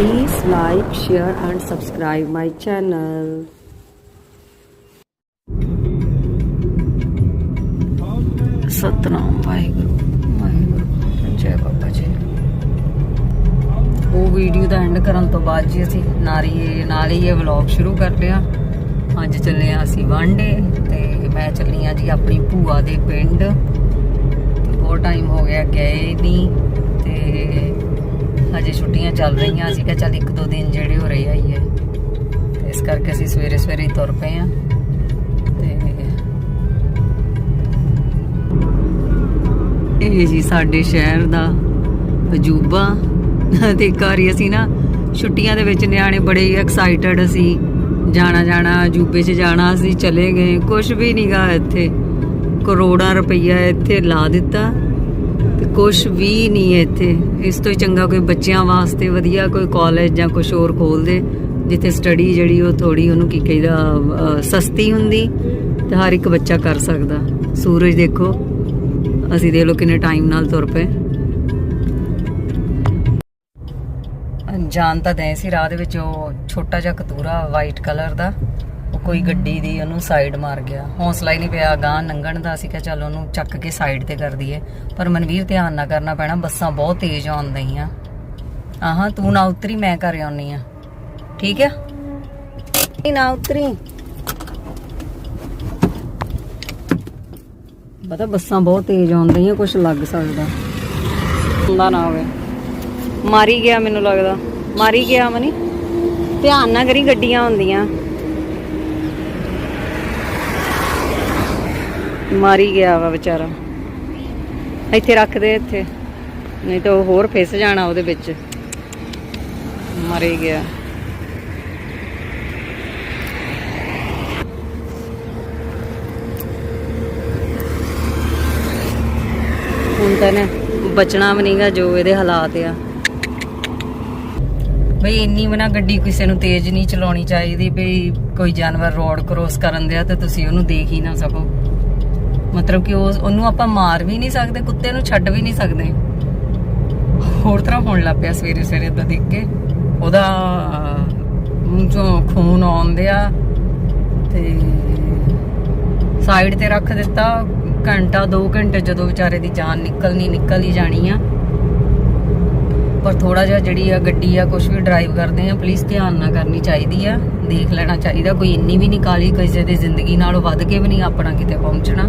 Please like, share and subscribe my channel. Satnam Waheguru Waheguru Jai Baba ਜੀ। ਉਹ video the and ਕਰਨ ਤੋਂ ਬਾਅਦ ਜੀ ਅਸੀਂ ਨਾਰੀ ਨਾਲ ਹੀ ਇਹ ਵਲੌਗ ਸ਼ੁਰੂ ਕਰ ਲਿਆ ਅੱਜ ਚੱਲੇ ਆ ਅਸੀਂ ਵਾਂਡੇ ਤੇ ਮੈਂ ਚੱਲੀ ਆ ਜੀ ਆਪਣੀ ਭੂਆ ਦੇ ਪਿੰਡ। ਤੇ ਬਹੁਤ ਟਾਈਮ ਹੋ ਗਿਆ ਗਏ ਨਹੀਂ। ਤੇ ਹਜੇ ਛੁੱਟੀਆਂ ਚੱਲ ਰਹੀਆਂ, ਅਸੀਂ ਕਿਹਾ ਚੱਲ ਇੱਕ ਦੋ ਦਿਨ ਜਿਹੜੇ ਹੋ ਰਹੇ ਆਈਏ। ਇਸ ਕਰਕੇ ਅਸੀਂ ਸਵੇਰੇ ਸਵੇਰੇ ਤੁਰ ਪਏ ਆ ਤੇ ਇਹ ਜੀ ਸਾਡੇ ਸ਼ਹਿਰ ਦਾ ਅਜੂਬਾ ਤੇ ਇੱਕ ਵਾਰੀ ਅਸੀਂ ਨਾ ਛੁੱਟੀਆਂ ਦੇ ਵਿੱਚ ਨਿਆਣੇ ਬੜੇ ਐਕਸਾਈਟਡ ਅਸੀਂ ਜਾਣਾ ਜਾਣਾ, ਅਜੂਬੇ 'ਚ ਜਾਣਾ, ਅਸੀਂ ਚਲੇ ਗਏ। ਕੁਝ ਵੀ ਨਹੀਂਗਾ ਇੱਥੇ। ਕਰੋੜਾਂ ਰੁਪਈਆ ਇੱਥੇ ਲਾ ਦਿੱਤਾ। ਤੇ ਕੁਝ ਵੀ ਨਹੀਂ ਹੈ ਇੱਥੇ। ਇਸ ਤੋਂ ਹੀ ਚੰਗਾ ਕੋਈ ਬੱਚਿਆਂ ਵਾਸਤੇ ਵਧੀਆ ਕੋਈ ਕਾਲਜ ਜਾਂ ਕੁਝ ਹੋਰ ਖੋਲ ਦੇ, ਜਿੱਥੇ ਸਟੱਡੀ ਜਿਹੜੀ ਉਹ ਥੋੜੀ ਉਹਨੂੰ ਕੀ ਕਹਿੰਦਾ ਸਸਤੀ ਹੁੰਦੀ ਤੇ ਹਰ ਇੱਕ ਬੱਚਾ ਕਰ ਸਕਦਾ। ਸੂਰਜ ਦੇਖੋ, ਅਸੀਂ ਦੇਖ ਲਓ ਕਿੰਨੇ ਟਾਈਮ ਨਾਲ ਤੁਰ ਪਏ। ਜਾਣ ਤਾਂ ਦੇ ਸੀ ਰਾਹ ਦੇ ਵਿੱਚ ਉਹ ਛੋਟਾ ਜਿਹਾ ਕਤੂਰਾ ਵਾਈਟ ਕਲਰ ਦਾ। ਕੋਈ ਗੱਡੀ ਦੀ ਉਹਨੂੰ ਸਾਈਡ ਮਾਰ ਗਿਆ। ਹੌਸਲਾ ਹੀ ਨਹੀਂ ਪਿਆ ਗਾਂ ਲੰਘਣ ਦਾ। ਅਸੀਂ ਕਿਹਾ, ਚੱਲ ਉਹਨੂੰ ਚੱਕ ਕੇ ਸਾਈਡ ਤੇ ਕਰ ਦਈਏ। ਪਰ ਮਨਵੀਰ ਧਿਆਨ ਨਾ ਕਰਨਾ ਪੈਣਾ, ਬੱਸਾਂ ਬਹੁਤ ਤੇਜ਼ ਆਉਂਦੀਆਂ ਆਹਾਂ, ਤੂੰ ਨਾ ਉਤਰੀ, ਮੈਂ ਕਰ ਆਉਣੀ ਆ। ਠੀਕ ਆ? ਨਹੀਂ, ਨਾ ਉਤਰੀ। ਪਤਾ, ਬੱਸਾਂ ਬਹੁਤ ਤੇਜ਼ ਆਉਂਦੀਆਂ ਕੁਝ ਲੱਗ ਸਕਦਾ। ਹੁੰਦਾ ਨਾ ਹੋਵੇ। ਮਾਰੀ ਗਿਆ, ਮੈਨੂੰ ਲੱਗਦਾ। ਮਾਰੀ ਗਿਆ ਮਨੀ। ਧਿਆਨ ਨਾ ਕਰੀ ਗੱਡੀਆਂ ਹੁੰਦੀਆਂ ਮਾਰੀ ਗਿਆ ਵਾ ਵਿਚਾਰਾ। ਇੱਥੇ ਰੱਖ ਦੇ ਇੱਥੇ। ਨਹੀਂ ਤਾਂ ਉਹ ਹੋਰ ਫਿਸ ਜਾਣਾ ਉਹਦੇ ਵਿੱਚ। ਮਰੇ ਗਿਆ। ਹੁਣ ਤਾਂ ਨੇ ਬਚਣਾ ਵੀ ਨਹੀਂਗਾ ਜੋ ਇਹਦੇ ਹਾਲਾਤ ਆ। ਬਈ ਇੰਨੀ ਵੀ ਨਾ ਗੱਡੀ ਕਿਸੇ ਨੂੰ ਤੇਜ਼ ਨਹੀਂ ਚਲਾਉਣੀ ਚਾਹੀਦੀ ਬਈ ਕੋਈ ਜਾਨਵਰ ਰੋਡ ਕ੍ਰੋਸ ਕਰਨ ਦਿਆ ਤੇ ਤੁਸੀਂ ਉਹਨੂੰ ਦੇਖ ਹੀ ਨਾ ਸਕੋ। ਮਤਲਬ ਕਿ ਉਹ ਉਹਨੂੰ ਆਪਾਂ ਮਾਰ ਵੀ ਨਹੀਂ ਸਕਦੇ, ਕੁੱਤੇ ਨੂੰ ਛੱਡ ਵੀ ਨਹੀਂ ਸਕਦੇ। ਹੋਰ ਤਰ੍ਹਾਂ ਹੋਣ ਲੱਗ ਪਿਆ ਸਵੇਰੇ ਸਵੇਰੇ ਤਾਂ ਦੇਖ ਕੇ। ਉਹਦਾ ਮੂੰਹ ਚੋਂ ਖੂਨ ਆਉਂਦਿਆ ਤੇ ਸਾਈਡ ਤੇ ਰੱਖ ਦਿੱਤਾ। ਘੰਟਾ 2 ਘੰਟੇ ਜਦੋਂ ਵਿਚਾਰੇ ਦੀ ਜਾਨ ਨਿਕਲਣੀ ਨਿਕਲ ਹੀ ਜਾਣੀ ਆ। ਪਰ ਥੋੜਾ ਜਿਹਾ ਜਿਹੜੀ ਆ ਗੱਡੀ ਆ ਕੁਝ ਵੀ ਡਰਾਈਵ ਕਰਦੇ ਆ ਪਲੀਜ਼ ਧਿਆਨ ਨਾਲ ਕਰਨੀ ਚਾਹੀਦੀ ਆ। ਦੇਖ ਲੈਣਾ ਚਾਹੀਦਾ, ਕੋਈ ਇੰਨੀ ਵੀ ਨਹੀਂ ਕਾਲੀ ਕਿਸੇ ਦੀ ਜ਼ਿੰਦਗੀ ਨਾਲੋਂ ਵੱਧ ਕੇ ਵੀ ਨਹੀਂ ਆਪਣਾ ਕਿਤੇ ਪਹੁੰਚਣਾ।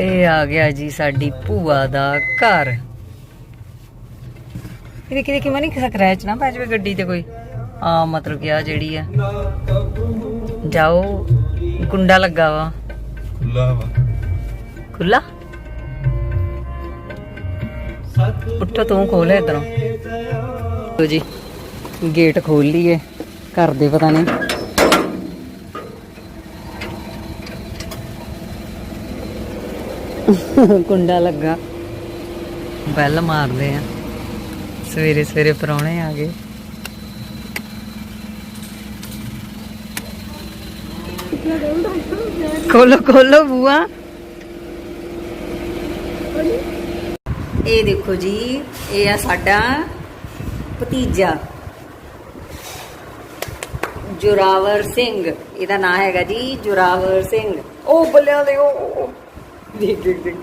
ਇਹ ਆ ਗਿਆ ਜੀ ਸਾਡੀ ਭੂਆ ਦਾ ਘਰ। ਇਹਦੇ ਕਿਤੇ ਕਿਵੇਂ ਨਹੀਂ ਸਕ੍ਰੈਚ ਨਾ ਪੈ ਜਾਵੇ ਗੱਡੀ ਤੇ ਕੋਈ? ਆ ਮਤਲਬ ਕਿ ਆ ਜਿਹੜੀ ਆ। ਜਾਓ ਕੁੰਡਾ ਲੱਗਾ ਵਾ। ਖੁੱਲਾ ਵਾ। ਖੁੱਲਾ ਉੱਠੋ ਤੂੰ ਖੋਲ ਇਧਰੋਂ। ਜੀ ਗੇਟ ਖੋਲ ਲਈਏ। ਘਰ ਦੇ ਪਤਾ ਨਹੀਂ। ਕੁੰਡਾ ਲੱਗਾ। ਬੈਲ ਮਾਰਦੇ ਆ। ਸਵੇਰੇ ਸਵੇਰੇ ਪਰੌਣੇ ਆ ਗਏ। ਖੋਲੋ ਖੋਲੋ ਬੂਆ। ਇਹ ਦੇਖੋ ਜੀ, ਇਹ ਆ ਸਾਡਾ ਭਤੀਜਾ। ਜੁਰਾਵਰ ਸਿੰਘ। ਇਹਦਾ ਨਾਮ ਹੈਗਾ ਜੀ ਜੁਰਾਵਰ ਸਿੰਘ। ਉਹ ਬੱਲਿਆ ਦੇ ਉਹ ਦੇਖ ਦੇਖ ਦੇਖ।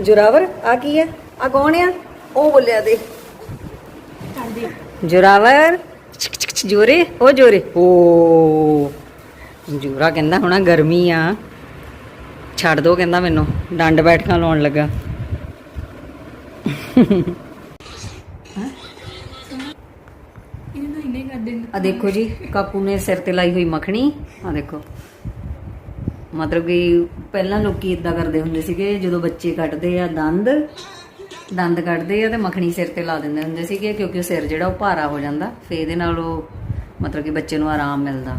ਜੁਰਾਵਰ ਆ ਕੀ ਹੈ? ਆ ਕੌਣ ਆ? ਉਹ ਬੱਲਿਆ ਦੇ। ਜੁਰਾਵਰ? ਜੋਰੇ? ਉਹ ਜੋਰੇ। ਓ। ਜੂਰਾ ਕਹਿੰਦਾ ਹੋਣਾ ਗਰਮੀ ਆ। ਛੱਡ ਦੋ ਕਹਿੰਦਾ ਮੈਨੂੰ। ਡੰਡ ਬੈਠਕਾਂ ਲਾਉਣ ਲੱਗਾ। ਆ ਦੇਖੋ ਜੀ ਕਾਕੂ ਨੇ ਸਿਰ ਤੇ ਲਾਈ ਹੋਈ ਮੱਖਣੀ। ਆ ਦੇਖੋ। ਮਤਲਬ ਕਿ ਪਹਿਲਾਂ ਲੋਕੀ ਇਦਾਂ ਕਰਦੇ ਹੁੰਦੇ ਸੀਗੇ, ਜਦੋਂ ਬੱਚੇ ਕੱਢਦੇ ਆ ਦੰਦ ਦੰਦ ਕੱਢਦੇ ਆ ਤੇ ਮੱਖਣੀ ਸਿਰ ਤੇ ਲਾ ਦਿੰਦੇ ਹੁੰਦੇ ਸੀਗੇ ਕਿਉਂਕਿ ਉਹ ਸਿਰ ਜਿਹੜਾ ਉਹ ਭਾਰਾ ਹੋ ਜਾਂਦਾ ਫੇ ਇਹਦੇ ਨਾਲ ਉਹ ਮਤਲਬ ਕਿ ਬੱਚੇ ਨੂੰ ਆਰਾਮ ਮਿਲਦਾ।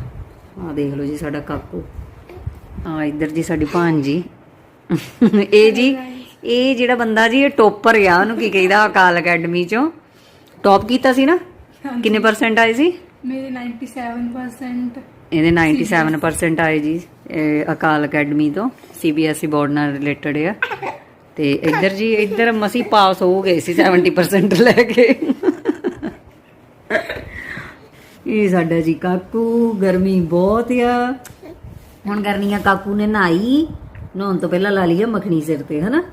ਆ ਦੇਖ ਲਓ ਜੀ ਸਾਡਾ ਕਾਕੂ। ਆ ਇੱਧਰ ਜੀ ਸਾਡੀ ਭਾਂਜੀ ਇਹ ਜੀ, ਇਹ ਜਿਹੜਾ ਬੰਦਾ ਜੀ, ਇਹ ਟੋਪਰ ਆ, ਉਹਨੂੰ ਕੀ ਕਹਿੰਦਾ ਅਕਾਲ ਅਕੈਡਮੀ ਚੋਂ? ਟੌਪ ਕੀਤਾ ਸੀ ਨਾ? ਕਿੰਨੇ ਪਰਸੈਂਟ ਆਏ ਸੀ? ਮੇਰੇ 97% ਇਹਦੇ 97% ਆਏ ਜੀ ਅਕਾਲ ਅਕੈਡਮੀ ਤੋਂ ਸੀਬੀਐਸਈ ਬੋਰਡ ਨਾਲ ਰਿਲੇਟਡ ਆ। ਤੇ ਇੱਧਰ ਜੀ, ਇੱਧਰ ਮਸੀ ਪਾਸ ਹੋ ਗਏ ਸੀ 70% ਲੈ ਕੇ। ਇਹ ਸਾਡਾ ਜੀ ਕਾਕੂ, ਗਰਮੀ ਬਹੁਤ ਆ। ਹੁਣ ਕਰਨੀ ਆ ਕਾਕੂ ਨੇ ਨਹਾਈ, ਨਹਾਉਣ ਤੋਂ ਪਹਿਲਾਂ ਲਾ ਲਈ ਆ ਮੱਖਣੀ ਸਿਰ ਤੇ, ਹਨਾ?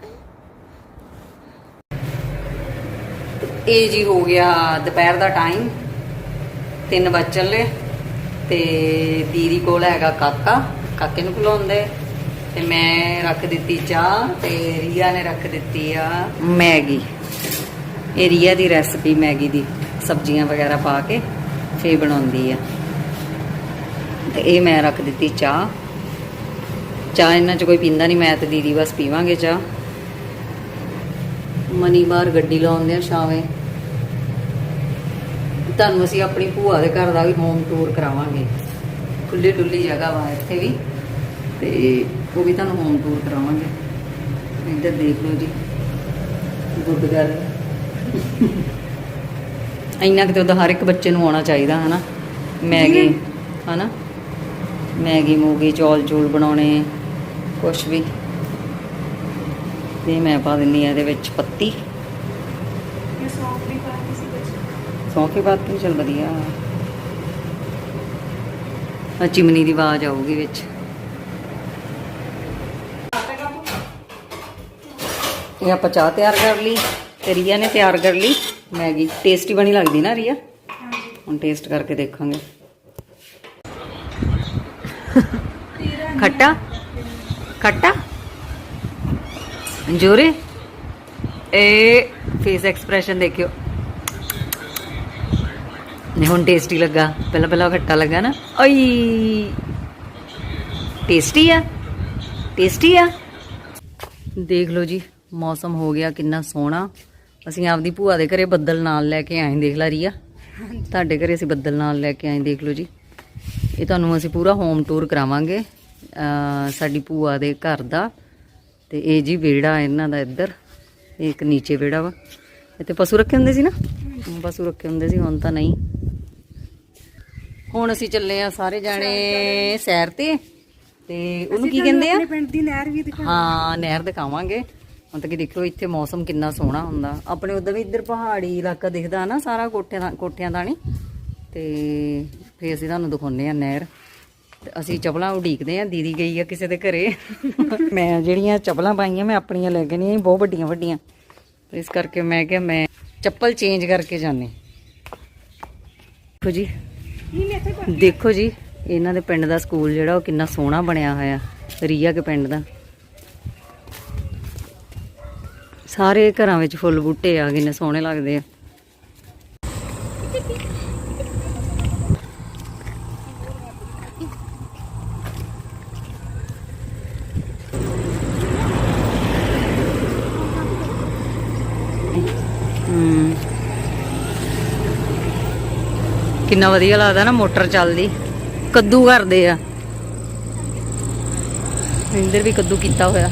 ਇਹ ਜੀ ਹੋ ਗਿਆ ਦੁਪਹਿਰ ਦਾ ਟਾਈਮ 3 ਵਜ ਚੱਲੇ। ਤੇ ਦੀਦੀ ਕੋਲ ਹੈਗਾ ਕਾਕਾ, ਕਾਕੇ ਨੂੰ ਖਿਲਾਉਂਦੇ ਤੇ ਮੈਂ ਰੱਖ ਦਿੱਤੀ ਚਾਹ ਤੇ ਰੀਆ ਨੇ ਰੱਖ ਦਿੱਤੀ ਆ ਮੈਗੀ। ਇਹ ਰੀਆ ਦੀ ਰੈਸਪੀ ਮੈਗੀ ਦੀ ਸਬਜ਼ੀਆਂ ਵਗੈਰਾ ਪਾ ਕੇ ਫੇ ਬਣਾਉਂਦੀ ਆ। ਤੇ ਇਹ ਮੈਂ ਰੱਖ ਦਿੱਤੀ ਚਾਹ। ਚਾਹ ਇਹਨਾਂ ਚ ਕੋਈ ਪੀਂਦਾ ਨਹੀਂ ਮੈਂ ਤੇ ਦੀਦੀ ਬਸ ਪੀਵਾਂਗੇ ਚਾਹ। ਮਨੀ ਬਾਹਰ ਗੱਡੀ ਲਾਉਂਦੇ ਆ ਸ਼ਾਵੇਂ ਤੁਹਾਨੂੰ ਅਸੀਂ ਆਪਣੀ ਭੂਆ ਦੇ ਘਰ ਦਾ ਵੀ ਹੋਮ ਟੂਰ ਕਰਾਵਾਂਗੇ। ਖੁੱਲੀ ਡੁੱਲੀ ਜਗ੍ਹਾ ਵਾ ਇੱਥੇ ਵੀ। ਤੇ ਉਹ ਵੀ ਤੁਹਾਨੂੰ ਹੋਮ ਟੂਰ ਕਰਾਵਾਂਗੇ। ਇੱਧਰ ਦੇਖ ਲਓ ਜੀ ਗੁੱਡ ਗੱਲ। ਇੰਨਾ ਕਿ ਤਾਂ ਹਰ ਇੱਕ ਬੱਚੇ ਨੂੰ ਆਉਣਾ ਚਾਹੀਦਾ ਹਨਾ? ਮੈਗੀ ਹਨਾ? ਮੈਗੀ ਮੂਗੀ ਚੌਲ ਚੂਲ ਬਣਾਉਣੇ ਕੁਛ ਵੀ। ਤੇ ਮੈਂ ਪਾ ਦਿੰਨੀ ਆ ਇਹਦੇ ਵਿੱਚ ਪੱਤੀ। ਇਹ ਸੌਂਫ ਵੀ ਪਾ ਕੇ ਸੀ। ਸੌਂ ਕੇ ਬਾਤ ਵੀ ਚੱਲ ਵਧੀਆ। ਆ ਚਿਮਨੀ ਦੀ ਆਵਾਜ਼ ਆਊਗੀ ਵਿੱਚ। ਇਹ ਆਪਾਂ ਚਾਹ ਤਿਆਰ ਕਰ ਲਈ, ਤੇ ਰੀਆ ਨੇ ਤਿਆਰ ਕਰ ਲਈ ਮੈਗੀ। ਟੇਸਟੀ ਬਣੀ ਲੱਗਦੀ ਨਾ ਰੀਆ? ਹੁਣ ਟੇਸਟ ਕਰਕੇ ਦੇਖਾਂਗੇ। ਖੱਟਾ? ਖੱਟਾ? ਜੋਰੇ ਇਹ ਫੇਸ ਐਕਸਪ੍ਰੈਸ਼ਨ ਦੇਖਿਓ। ਨੇ ਹੁਣ ਟੇਸਟੀ ਲੱਗਾ। ਪਹਿਲਾਂ ਪਹਿਲਾਂ ਖੱਟਾ ਲੱਗਾ ਨਾ। ਓਈ ਟੇਸਟੀ ਆ? ਟੇਸਟੀ ਆ? ਦੇਖ ਲਓ ਜੀ, ਮੌਸਮ ਹੋ ਗਿਆ ਕਿੰਨਾ ਸੋਹਣਾ। ਅਸੀਂ ਆਪਦੀ ਭੂਆ ਦੇ ਘਰੇ ਬੱਦਲ ਨਾਲ ਲੈ ਕੇ ਆਏ, ਦੇਖ ਲਾ ਰੀਆ। ਤੁਹਾਡੇ ਘਰੇ ਅਸੀਂ ਬੱਦਲ ਨਾਲ ਲੈ ਕੇ ਆਏ, ਦੇਖ ਲਓ ਜੀ। ਇਹ ਤੁਹਾਨੂੰ ਅਸੀਂ ਪੂਰਾ ਹੋਮ ਟੂਰ ਕਰਾਵਾਂਗੇ ਸਾਡੀ ਭੂਆ ਦੇ ਘਰ ਦਾ। ਤੇ ਇਹ ਜੀ ਵਿਹੜਾ ਇਹਨਾਂ ਦਾ ਇੱਧਰ। ਇਹ ਇੱਕ ਨੀਚੇ ਵਿਹੜਾ ਵਾ। ਇੱਥੇ ਪਸ਼ੂ ਰੱਖੇ ਹੁੰਦੇ ਸੀ ਨਾ? ਪਸ਼ੂ ਰੱਖੇ ਹੁੰਦੇ ਸੀ, ਹੁਣ ਤਾਂ ਨਹੀਂ। ਹੁਣ ਅਸੀਂ ਚੱਲੇ ਆ ਸਾਰੇ ਜਾਣੇ ਸੈਰ ਤੇ। ਤੇ ਉਹਨੂੰ ਕੀ ਕਹਿੰਦੇ ਆ? ਪਿੰਡ ਦੀ ਨਹਿਰ ਵੀ ਦਿਖਾਵਾਂਗੇ ਹਾਂ ਨਹਿਰ ਦਿਖਾਵਾਂਗੇ। ਹੁਣ ਤੱਕ ਦੇਖੋ ਇੱਥੇ ਮੌਸਮ ਕਿੰਨਾ ਸੋਹਣਾ ਹੁੰਦਾ। ਆਪਣੇ ਉਧਰ ਵੀ ਇੱਧਰ ਪਹਾੜੀ ਇਲਾਕਾ ਦਿਖਦਾ ਨਾ ਸਾਰਾ ਕੋਠਿਆਂ ਦਾ ਕੋਠਿਆਂ ਦਾ ਨਹੀਂ ਤੇ ਫੇਰ ਅਸੀਂ ਤੁਹਾਨੂੰ ਦਿਖਾਉਂਦੇ ਆ ਨਹਿਰ। ਤੇ ਅਸੀਂ ਚਪਲਾਂ ਉਡੀਕਦੇ ਆ ਦੀਦੀ ਗਈ ਆ ਕਿਸੇ ਦੇ ਘਰੇ। ਮੈਂ ਜਿਹੜੀਆਂ ਚਪਲਾਂ ਪਾਈਆਂ ਮੈਂ ਆਪਣੀਆਂ ਲੈ ਕੇ ਨਹੀਂ ਬਹੁਤ ਵੱਡੀਆਂ ਵੱਡੀਆਂ। ਇਸ ਕਰਕੇ ਮੈਂ ਕਿਹਾ ਮੈਂ ਚੱਪਲ ਚੇਂਜ ਕਰਕੇ ਜਾਣੇ ਦੇਖੋ ਜੀ ਦੇਖੋ ਜੀ, ਇਹਨਾਂ ਦੇ ਪਿੰਡ ਦਾ ਸਕੂਲ ਜਿਹੜਾ ਉਹ ਕਿੰਨਾ ਸੋਹਣਾ ਬਣਿਆ ਹੋਇਆ, ਰੀਆ ਕੇ ਪਿੰਡ ਦਾ। ਸਾਰੇ ਘਰਾਂ ਵਿੱਚ ਫੁੱਲ ਬੂਟੇ ਆ ਗਏ ਨੇ ਸੋਹਣੇ ਲੱਗਦੇ ਆ। ਕਿੰਨਾ ਵਧੀਆ ਲੱਗਦਾ ਨਾ ਮੋਟਰ ਚੱਲਦੀ। ਕੱਦੂ ਕਰਦੇ ਆ। ਇੰਦਰ ਵੀ ਕੱਦੂ ਕੀਤਾ ਹੋਇਆ।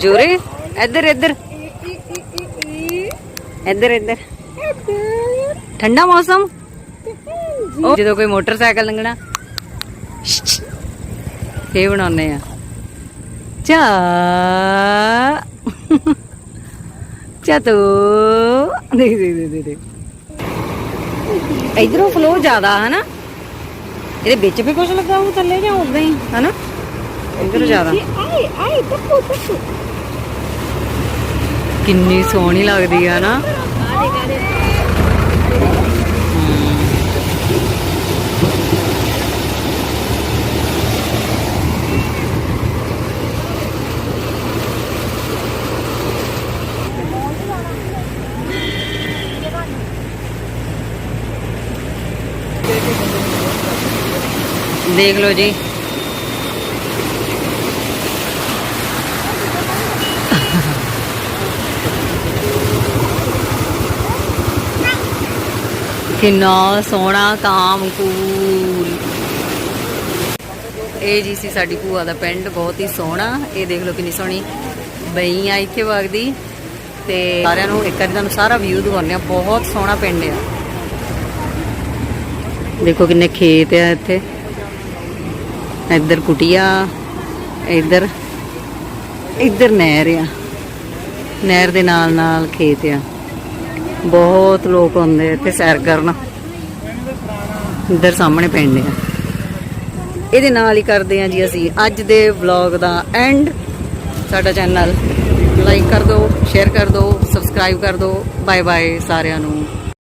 ਜੋਰੇ, ਇੱਧਰ ਇੱਧਰ। ਇੱਧਰ ਇੱਧਰ। ਠੰਡਾ ਮੌਸਮ? ਜਦੋਂ ਕੋਈ ਮੋਟਰਸਾਈਕਲ ਲੰਘਣਾ। ਇਹ ਬਣਾਉਨੇ ਆ। ਚਾ। ਚਾ ਤੋ। ਦੇਖ ਦੇਖ ਦੇਖ ਦੇਖ ਇਧਰੋਂ ਫਲੋ ਜ਼ਿਆਦਾ ਹੈ ਨਾ ਇਹਦੇ ਵਿੱਚ ਵੀ ਕੁਝ ਲੱਗਾ ਹੋਊ ਥੱਲੇ ਜਾਂ ਉਦਾਂ ਹੀ ਹੈ ਨਾ ਇਧਰ ਜ਼ਿਆਦਾ। ਕਿੰਨੀ ਸੋਹਣੀ ਲੱਗਦੀ ਆ ਨਾ ਦੇਖ ਲਓ ਜੀ। ਕਿੰਨਾ ਸੋਹਣਾ ਕਾਮ ਕੂਲ ਇਹ ਜੀ ਸੀ ਸਾਡੀ ਭੂਆ ਦਾ ਪਿੰਡ, ਬਹੁਤ ਹੀ ਸੋਹਣਾ। ਇਹ ਦੇਖ ਲਓ ਕਿੰਨੀ ਸੋਹਣੀ ਬਈ ਆ ਇੱਥੇ ਵਗਦੀ। ਤੇ ਸਾਰਿਆਂ ਨੂੰ ਇੱਕ ਵਾਰੀ ਤੁਹਾਨੂੰ ਸਾਰਾ ਵਿਊ ਦਿਖਾਉਂਦੇ ਆ ਬਹੁਤ ਸੋਹਣਾ ਪਿੰਡ ਆ। ਦੇਖੋ ਕਿੰਨੇ ਖੇਤ ਆ ਇੱਥੇ। ਇੱਧਰ ਕੁਟੀਆ, ਇੱਧਰ ਇੱਧਰ ਨਹਿਰ ਆ। ਨਹਿਰ ਦੇ ਨਾਲ ਨਾਲ ਖੇਤ ਆ। ਬਹੁਤ ਲੋਕ ਆਉਂਦੇ ਇੱਥੇ ਸੈਰ ਕਰਨ। ਇੱਧਰ ਸਾਹਮਣੇ ਪਿੰਡ ਆ। ਇਹਦੇ ਨਾਲ ਹੀ ਕਰਦੇ ਆ ਜੀ ਅਸੀਂ ਅੱਜ ਦੇ ਵਲੌਗ ਦਾ ਐਂਡ ਸਾਡਾ ਚੈਨਲ ਲਾਈਕ ਕਰ ਦਿਓ ਸ਼ੇਅਰ ਕਰ ਦਿਓ ਸਬਸਕ੍ਰਾਈਬ ਕਰ ਦਿਓ। ਬਾਏ ਬਾਏ ਸਾਰਿਆਂ ਨੂੰ।